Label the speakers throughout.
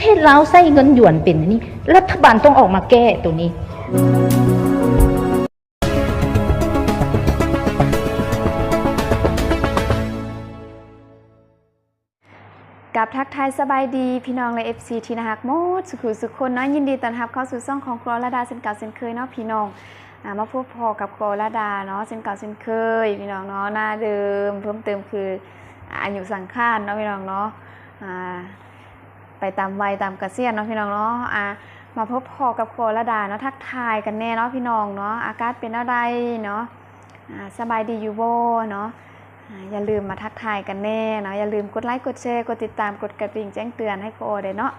Speaker 1: เทศลาวใช้เงินหยวนเป็นนนี้รัฐบาลต้องออกมาแก้ตัวนี้
Speaker 2: กับทักทายสบายดี พี่น้องและ FC ที่นะฮักหมดสุขุสุขคนเนาะยินดีต้อนรับเข้าสู่ช่องของครัวระดาเช่นเก่าเช่นเคยเนาะพี่น้องอมาพบพอกับครัวระดาเนาะเช่นเก่าเช่นเคย พี่น้องเนาะหน้าเดิม เพิ่มเติมคืออายุสังขารเนาะพี่น้องเนาะ ไปตามวัยตามกระเกษียณเนาะพี่น้องเนาะอ่ามาพบพอกับครัวระดาเนาะทักทายกันแน่เนาะพี่น้องเนาะอากาศเป็นอะไรเนาะสบายดีอยู่โบเนาะอย่าลืมมาทักทายกันแน่เนาะอย่าลืมกดไลค์กดแชร์กดติดตามกดกระดิ่งแจ้งเตือนให้โคได้เนาะ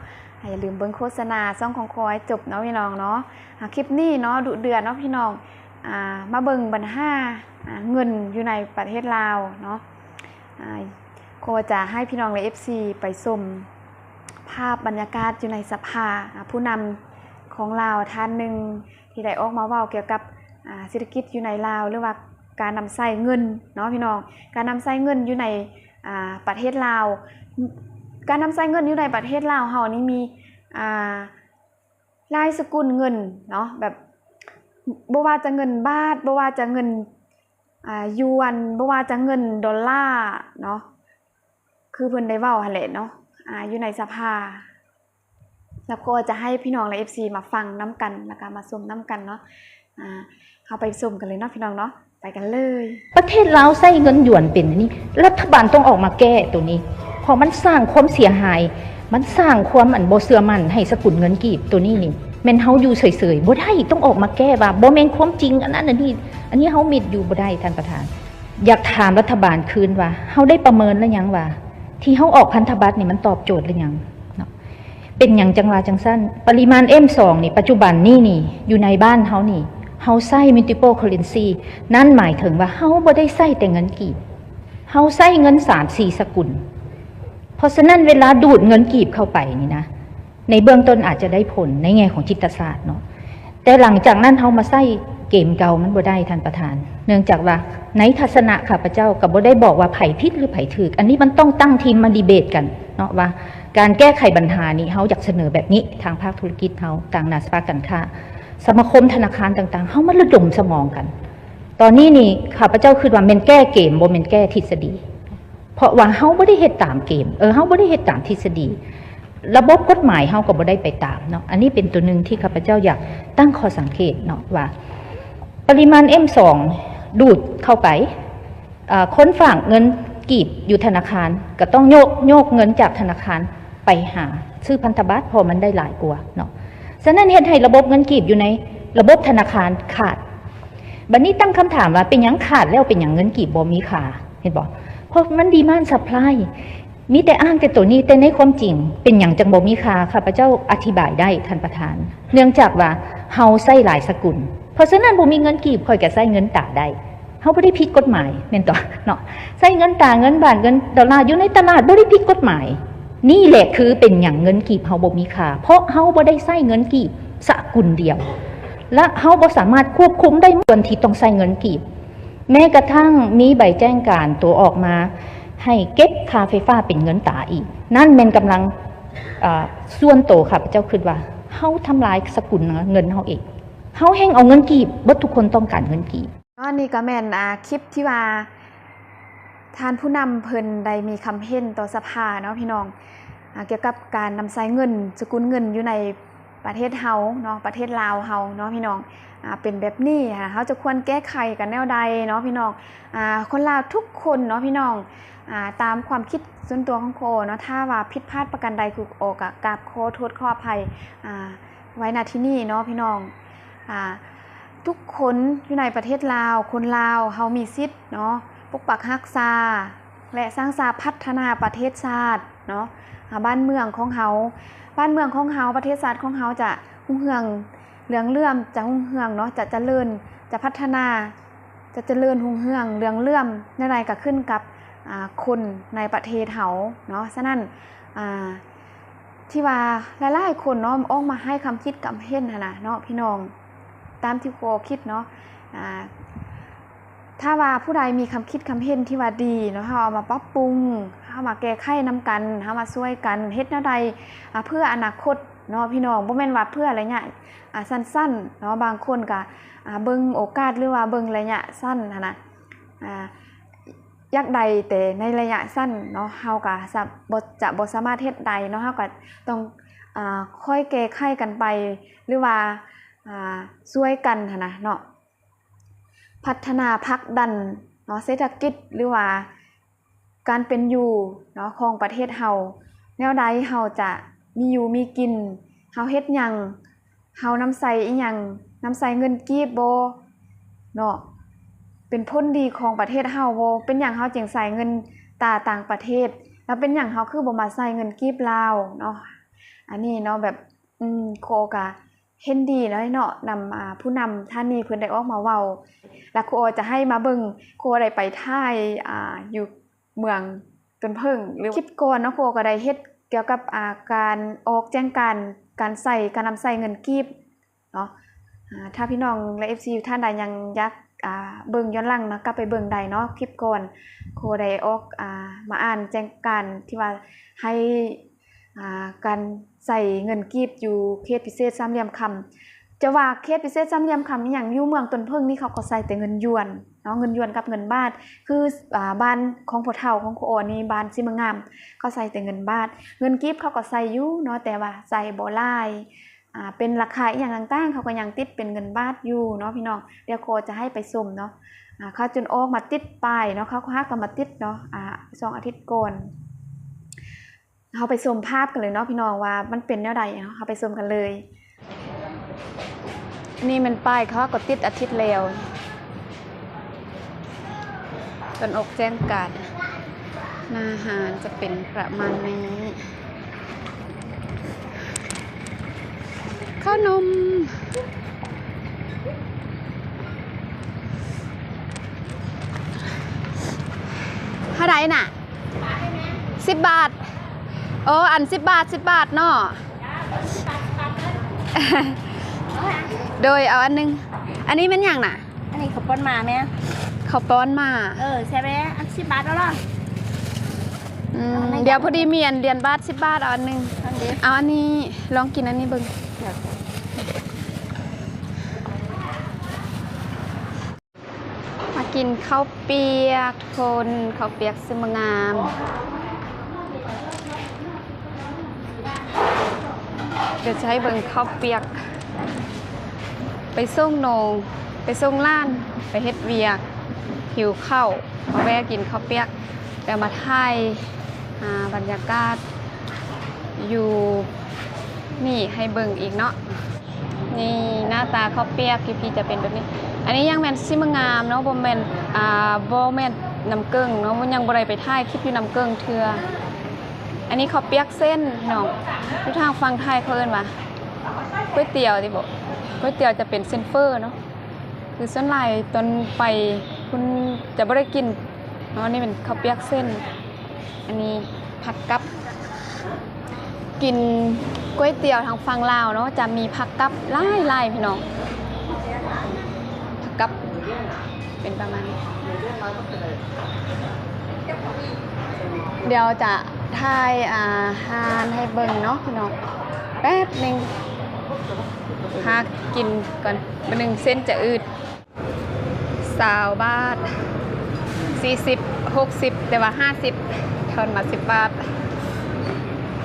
Speaker 2: อย่าลืมเบิ่งโฆษณาซ่องของโคให้จบเนาะพี่น้องเนาะคลิปนี้เนาะดุเดือดเนาะพี่น้องมาเบิ่งบรรหาอ่าเงินอยู่ในประเทศลาวเนาะโคจะให้พี่น้องและ FC ไปชม ภาพบรรยากาศอยู่ในสภาผู้นำของลาวท่านหนึ่งที่ได้ออกมาเว้าเกี่ยวกับเศรษฐกิจอยู่ในลาวหรือว่าการนำใส่เงินเนาะพี่น้องการนำใช้เงินอยู่ในประเทศลาว การนำใช้เงินอยู่ในประเทศลาวเฮานี่มีลายสกุลเงินเนาะแบบบ่ว่าจะเงินบาทบ่ว่าจะเงินยวนบ่ว่าจะเงินดอลลาร์เนาะคือเพิ่นได้เว้าหั่นแหละเนาะ ออยู่ในสภา แล้วก็จะให้พี่น้องและ FC มาฟังน้ำกันแล้วก็มาชมน้ำกันเนาะเข้าไปชมกันเลยเนาะพี่น้องเนาะไปกันเลย
Speaker 1: ประเทศลาวใช้เงินหยวนเป็นนนี้รัฐบาลต้องออกมาแก้ตัวนี้เพราะมันสร้างความเสียหาย มันสร้างความอันบ่เชื่อมันให้สกุลเงินกีบตัวนี้นี่แม่นเฮาอยู่เฉยๆบ่ได้ต้องออกมาแก้ว่าบ่แม่นความจริงอันนั้นอันนี้ อันนี้เฮามิดอยู่บ่ได้ท่านประธาน อยากถามรัฐบาลคืนว่าเฮาได้ประเมินแล้วยังว่า ที่เฮาออกพันธบัตรนี่มันตอบโจทย์หรือยังเป็นหยังจังว่าจังสั้น ปริมาณ M2 นี่ปัจจุบันนี่นี่อยู่ในบ้านเฮานี่เฮาใช้ multiple currency นั่นหมายถึงว่าเฮาบ่ได้ใช้แต่เงินกีบเฮาใช้เงินสามสี่สกุล เพราะฉะนั้นเวลาดูดเงินกีบเข้าไปนี่นะ ในเบื้องต้นอาจจะได้ผลในแง่ของจิตศาสตร์เนาะแต่หลังจากนั้นเฮามาใช้ เกมเก่ามันบ่ได้ท่านประธาน เนื่องจากว่าในทัศนะข้าพเจ้ากับบ่ได้บอกว่าไผ่ผิดหรือไผ่ถูกอันนี้มันต้องตั้งทีมมาดีเบตกันเนาะว่า การแก้ไขปัญหานี้เฮาอยากเสนอแบบนี้ทางภาคธุรกิจเฮาต่างนาสภาการค้าสมาคมธนาคารต่างๆเฮามาระดมสมองกัน ตอนนี้นี่ข้าพเจ้าคือว่าแม่นแก้เกมบ่แม่นแก้ทฤษฎี เพราะว่าเฮาบ่ได้เฮ็ดตามเกมเออเฮาบ่ได้เฮ็ดตามทฤษฎีระบบกฎหมายเฮาก็บ่ได้ไปตามเนาะ อันนี้เป็นตัวหนึ่งที่ข้าพเจ้าอยากตั้งข้อสังเกตเนาะว่า ปริมาณ M2 ดูดเข้าไปอ่าคนฝากเงินกีบอยู่ธนาคาร ก็ต้องโยกโยกเงินจากธนาคารไปหา ซื้อพันธบัตรเพอมันได้หลายกว่าเนาะฉะนั้นเฮ็ดให้ระบบเงินกีบอยู่ในระบบธนาคารขาด บัดนี้ตั้งคำถามว่าเป็นยังขาดแล้วเป็นหยังเงินกีบบ่มีค่าเห็นบ่เพราะมันดีมานซัพพลายมีแต่อ้างแต่ตัวนี้แต่ในความจริง เป็นหยังจังบ่มีค่าข้าพเจ้าอธิบายได้ท่านประธาน เนื่องจากว่าเฮาใช้หลายสกุล เพราะฉะนั้นบ่มีเงินกีบคอยก็ใช้เงินตาได้เฮาบ่ได้ผิดกฎหมายแม่นต่อเนาะใช้เงินตาเงินบาทเงินดอลลาร์อยู่ในตลาดบ่ได้ผิดกฎหมาย นี่แหละคือเป็นหยังเงินกีบเฮาบ่มีค่าเพราะเฮาบ่ได้ใช้เงินกีบสกุลเดียว และเฮาบ่สามารถควบคุมได้ส่วนที่ต้องใช้เงินกีบ แม้กระทั่งมีใบแจ้งการตัวออกมา ให้เก็บค่าไฟฟ้าเป็นเงินตาอีก นั่นเป็นกำลังอ่าส่วนโตค่ะพระเจ้าคิดว่าเฮาทำลายสกุลเงินเฮาเอง เฮาแห่งเอาเงินกีบบ่ทุกคนต้องการเงินกีบ
Speaker 2: ก็นี่ก็แม่นอ่าคลิปที่ว่าทานผู้นำเพิ่นได้มีคำเห็นต่อสภาเนาะพี่น้องอเกี่ยวกับการนำใช้เงินสกุลเงินอยู่ในประเทศเฮาเนาะประเทศลาวเฮาเนาะพี่น้องอเป็นแบบนี้ค่ะเฮาจะควรแก้ไขกันแนวใดเนาะพี่น้องอคนลาวทุกคนเนาะพี่น้องอตามความคิดส่วนตัวของโคเนาะถ้าว่าผิดพลาดประการใดคือโอกะกราบขอโทษขออภัยไว้ณที่นี่เนาะพี่น้อง ทุกคนอยู่ในประเทศลาว คนลาวเฮามีสิทธิ์เนาะปกปักรักษาและสร้างสาพัฒนาประเทศชาติเนาะบ้านเมืองของเฮาบ้านเมืองของเฮาประเทศชาติของเฮาจะรุ่งเรืองเหลืองเลื่อมจะรุ่งเรืองเนาะจะเจริญจะพัฒนาจะเจริญรุ่งเรืองเหลืองเลื่อมในไรก็ขึ้นกับคนในประเทศเฮาเนาะฉะนั้นที่ว่าหลายๆคนเนาะอ้อกมาให้คำคิดคำเห็นนนะเนาะพี่น้อง ตามที่โคคิดเนาะถ้าว่าผู้ใดมีคำคิดคำเห็นที่ว่าดีเนาะเฮาเอามาปรับปรุงเฮามาแก้ไขนํกันเฮามาช่วยกันเฮ็ดแนวใดเพื่ออนาคตเนาะพี่น้องบ่แม่นว่าเพื่อระยะอ่าสั้นๆเนาะบางคนก็เบิ่งโอกาสหรือว่าเบิ่งระยะสั้นหันนะอ่าอยากใดแต่ในระยะสั้นเนาะเฮาก็สะบ่จะบ่สามารถเฮ็ดใดเนาะเฮาก็ต้องอ่าค่อยแก้ไขกันไป หรือว่า ช่วยกันนะเนาะพัฒนาพักดันเนาะเศรษฐกิจหรือว่าการเป็นอยู่เนาะของประเทศเฮาแนวใดเฮาจะมีอยู่มีกินเฮาเฮ็ดหยังเฮานำใส่อีหยังนำใส่เงินกีบโบเนาะเป็นผลดีของประเทศเฮาโบเป็นหยังเฮาจึงใส่เงินตาต่างประเทศ แล้วเป็นหยังเฮาคือบ่มาใส่เงินกีบลาวเนาะอันนี้เนาะแบบอืมโคก็ เห็นดีเนาะเนาะนำอ่าผู้นำท่านนี้เพิ่อนได้ออกมาเว้าแล้วครูโอจะให้มาเบิงครูโอได้ไปท่ายอ่าอยู่เมืองจนเพิ่งหรือคลิปก่อนเนาะครูโอก็ได้เฮ็ดเกี่ยวกับอาการออกแจ้งการการใส่การนำใส่เงินกีบเนาะถ้าพี่น้องและ FC ท่านใดยังยากเบิ่งย้อนหลังเนาะก็ไปเบิ่งได้เนาะคลิปก่อนครูไดออกอมาอ่านแจ้งการที่ว่าให้ การใส่เงินกีบอยู่เขตพิเศษสามเหลี่ยมคำจะว่าเคสพิเศษซ้ำยำคำอย่างยู่เมืองต้นเพิ่งนี่เขาก็ใส่แต่เงินยวนเนาะเงินยวนกับเงินบาท คืออ่าบ้านของพ่อเฒ่าของโคโอนี่บ้านซิมงามเขาใส่แต่เงินบาท เงินกิฟเขาก็ใส่อยู่เนาะแต่ว่าใส่บ่ลายอ่าเป็นราคาอย่างต่างๆ เขาก็ยังติดเป็นเงินบาทอยู่เนาะพี่น้องเดี๋ยวโคจะให้ไปสุ่มเนาะอ่าเขาจนออกมาติดป้ายเนาะเขาก็ฮักก็มาติดเนาะอ่าสองอาทิตย์ก่อน เราไปชมภาพกันเลยเนาะพี่น้องว่ามันเป็นแนวใดเนาไปชมกันเลย นี่มันป้ายเขาก็ติดอาทิตย์แล้วตนอกแจ้งการนาอาหารจะเป็นประมาณนี้ ข้าวนมเท่าไรน่ะสิบบาท โอ้อันสิบบาทสิบบาทเนาะโดยเอาอันหนึง อันนี้เป็นอย่างน่ะ
Speaker 3: อันนี้เขาป้อนมาไหม
Speaker 2: เขาป้อนมา
Speaker 3: เออใช่ไหมอันสิบบาทแล้วเหรอ
Speaker 2: อืม
Speaker 3: เอาไหน
Speaker 2: เดี๋ยวพอดีมีอันเดียนบาทสิบบาทเอาอันหนึง
Speaker 3: อันนี้
Speaker 2: เอาอันนี้ลองกินอันนี้เบิ่งมากินข้าวเปียกทุกคนข้าวเปียกซึมงาม จะให้เบิงข้าวเปียก ไปส่งโนงไปส่งล้าน ไปเฮ็ดเวียก หิวข้าวมาแวะกินข้าวเปียกแล้วมาถ่ายบรรยากาศอยู่นี่ให้เบิ่งอีกเนาะนี่หน้าตาข้าวเปียกพี่พีจะเป็นแบบนี้ อันนี้ยังแมนซิมงามเนาะบ่แมนอ่าบ่แมนน้ำเกึ่งเนาะมันยังบ่ได้ไปถ่ายคลิปอยู่น้ำเกึ่งเทือ อันนี้ข้าวเปียกเส้นเนาะทุกทางฟังไทยเขาเอิ้นว่าก๋วยเตี๋ยวที่บอกก๋วยเตี๋ยวจะเป็นเส้นเฟอร์เนาะคือส่วนลายตอนไปคุณจะบ่ได้กินเนาะนี่เป็นข้าวเปียกเส้น อันนี้ผักกับ กินก๋วยเตี๋ยวทางฝั่งลาวเนาะจะมีผักกับไล่ไล่พี่น้องผักกับเป็นประมาณนี้เดี๋ยวจะ ทายอาหารให้เบิ่งเนาะพี่น้องแป๊บหนึ่งหากินก่อนบันหนึ่งเส้นจะอืดสาวบาทสี่สิบหกสิบแต่ว่าห้าสิบทอนมาสิบบาท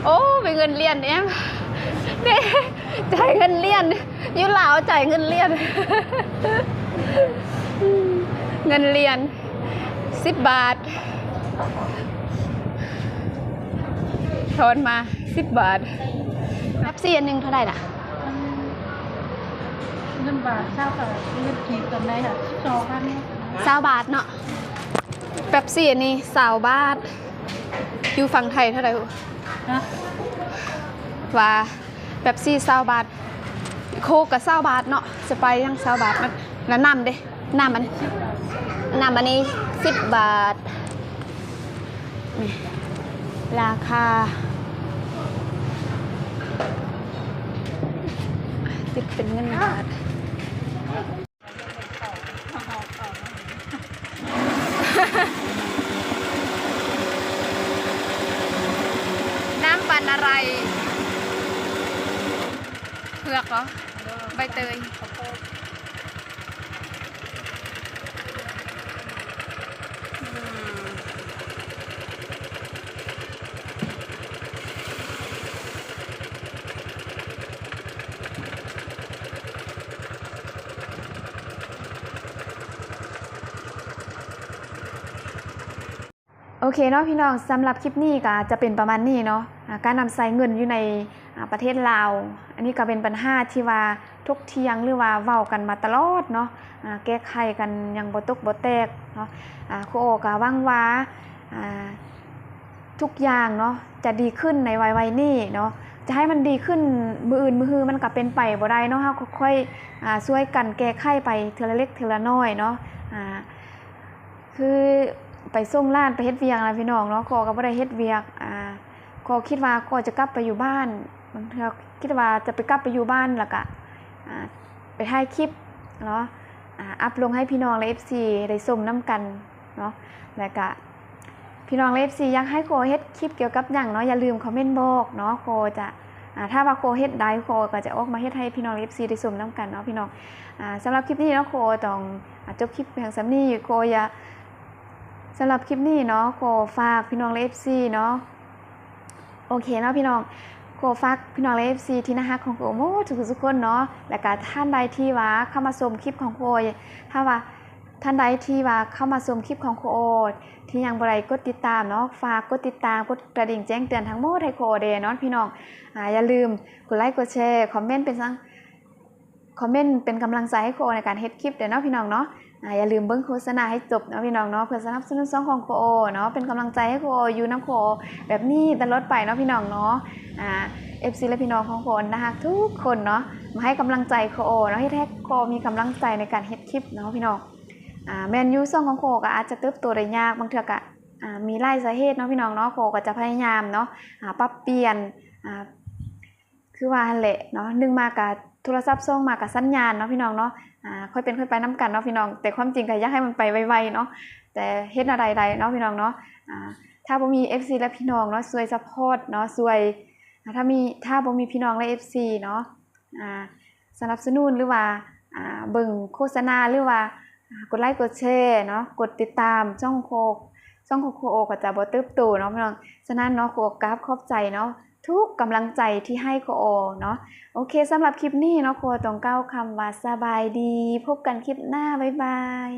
Speaker 2: โอ้เป็นเงินเรียนเนี่ยเด้จ่ายเงินเรียนยุลาวจ่ายเงินเรียน เงินเรียนสิบบาท ทอนมาสิบบาทแป๊บซี่อันหนึ่งเท่าไหร่ล่ะ
Speaker 3: เงินบาทเท่ากับเงินกีบกันได้ค่ะสองพันเนี่ย
Speaker 2: สาวบาทเนาะแป๊บซี่อันนี้สาวบาทอยู่ฝั่งไทยเท่าไหร่
Speaker 3: นะ
Speaker 2: ว่าแป๊บซี่สาวบาทโคกกับสาวบาทเนาะสไปร์ยังสาวบาทมันแล้วน้ำเด้น้ำมันน้ำอันนี้สิบบาทนี่ราคา ติดเป็นเงินบาทน้ำปั่นอะไร เผือกเหรอ ใบเตย
Speaker 3: ข้โพด
Speaker 2: อเคเนาะพี่น้องสำหรับคลิปนี้ก็จะเป็นประมาณนี้เนาะการนำใส่เงินอยู่ในประเทศลาวอันนี้ก็เป็นปัญหาที่ว่าทุกเทียงหรือว่าเว้ากันมาตลอดเนาะแก้ไขกันอยังบ่ตกบ่แตกเนาะครูโอก็หวังว่าทุกอย่างเนาะจะดีขึ้นในวัยวัยนี้เนาะจะให้มันดีขึ้นมืออื่นมือฮือมันก็เป็นไปบ่ได้เนาะเฮาก็ค่อยช่วยกันแก้ไขไปเทละเล็กเทละน้อยเนาะคือ ไปส่งร้านไปเฮ็ดเวียกนะไรพี่น้องเนาะขอก็บ่ได้เฮ็ดเวียกอ่าก็คิดว่าก็จะกลับไปอยู่บ้านบางเทื่อคิดว่าจะไปกลับไปอยู่บ้านแล้วก็อ่าไปถ่ายคลิปเนาะอ่าอัพลงให้พี่น้องและ FC ได้ชมนํกันเนาะแล้วก็พี่น้องเลฟซีอยากให้โคเฮ็ดคลิปเกี่ยวกับหยังเนาะอย่าลืมคอมเมนต์บอกเนาะโคจะถ้าว่าโคเฮ็ดได้โคก็จะออกมาเฮ็ดให้พี่น้องเลฟซีได้ชมนํกันเนาะพี่น้องอ่าสำหรับคลิปนี้เนาะโคต้องจบคลิปเพียงสำนี้โคอย่า สำหรับคลิปนี้เนาะโคฝากพี่น้องเลฟซีเนาะโอเคเนาะพี่น้องโคฝากพี่น้องเลฟซีที่น่าฮักของโคโมทุกทุกคนเนาะและก็ท่านใดที่ว่าเข้ามาชมคลิปของโคถ้าว่าท่านใดที่ว่าเข้ามาชมคลิปของโคที่ยังบไรกดติดตามเนาะฝากกดติดตามกดกระดิ่งแจ้งเตือนทั้งหมดให้โคเดเนาะพี่น้องออย่าลืมกดไลค์กดแชร์คอมเมนต์เป็นสังคอมเมนต์เป็นกำลังใจให้โคในการเฮ็ดคลิปเด้อเนาะพี่น้องเนาะ อย่าลืมเบิ่งโฆษณาให้จบนะพี่น้องเนาะเพื่อสนับสนุนช่องของโคเนาะเป็นกำลังใจให้โคอยู่น้ำโคแบบนี้ตลอดไปเนาะพี่น้องเนาะอ่า FC และพี่น้องของโคนะคะทุกคนเนาะมาให้กำลังใจโคเนาะให้แท้โคมีกำลังใจในการเฮ็ดคลิปเนาะพี่น้องอ่าแมนยูซ่องของโคก็อาจจะเติบโตได้ยากบางเทือกอ่ามีหลายสาเหตุเนาะพี่น้องเนาะโคก็จะพยายามเนาะปรับเปลี่ยนคือว่าแหละเนาะหนึ่งมากับโทรศัพท์ส่งมากับสัญญาณเนาะพี่น้องเนาะ อ่าค่อยเป็นค่อยไปนํกันเนาะพี่น้อง แต่ความจริงก็อยากให้มันไปไวๆเนาะแต่เฮ็ดอะไรใดเนาะพี่น้องเนาะอ่าถ้าบ่มี FC และพี่น้องเนาะช่วยซัพพอร์ตเนาะช่วยถ้ามีถ้าบ่มีพี่น้องและ FC เนาะอ่าสนับสนุนหรือว่าอ่าเบิ่งโฆษณาหรือว่าอ่ากดไลค์กดแชร์เนาะกดติดตามช่องโคกช่องโคโคโอก็จะบ่เติบโตเนาะพี่น้องฉะนั้นเนาะโคกราฟขอบใจเนาะ ทุกกำลังใจที่ให้โคโอเนาะโอเคสำหรับคลิปนี้เนาะโคต้องก้าวคำว่าสบายดี พบกันคลิปหน้า บ๊ายบาย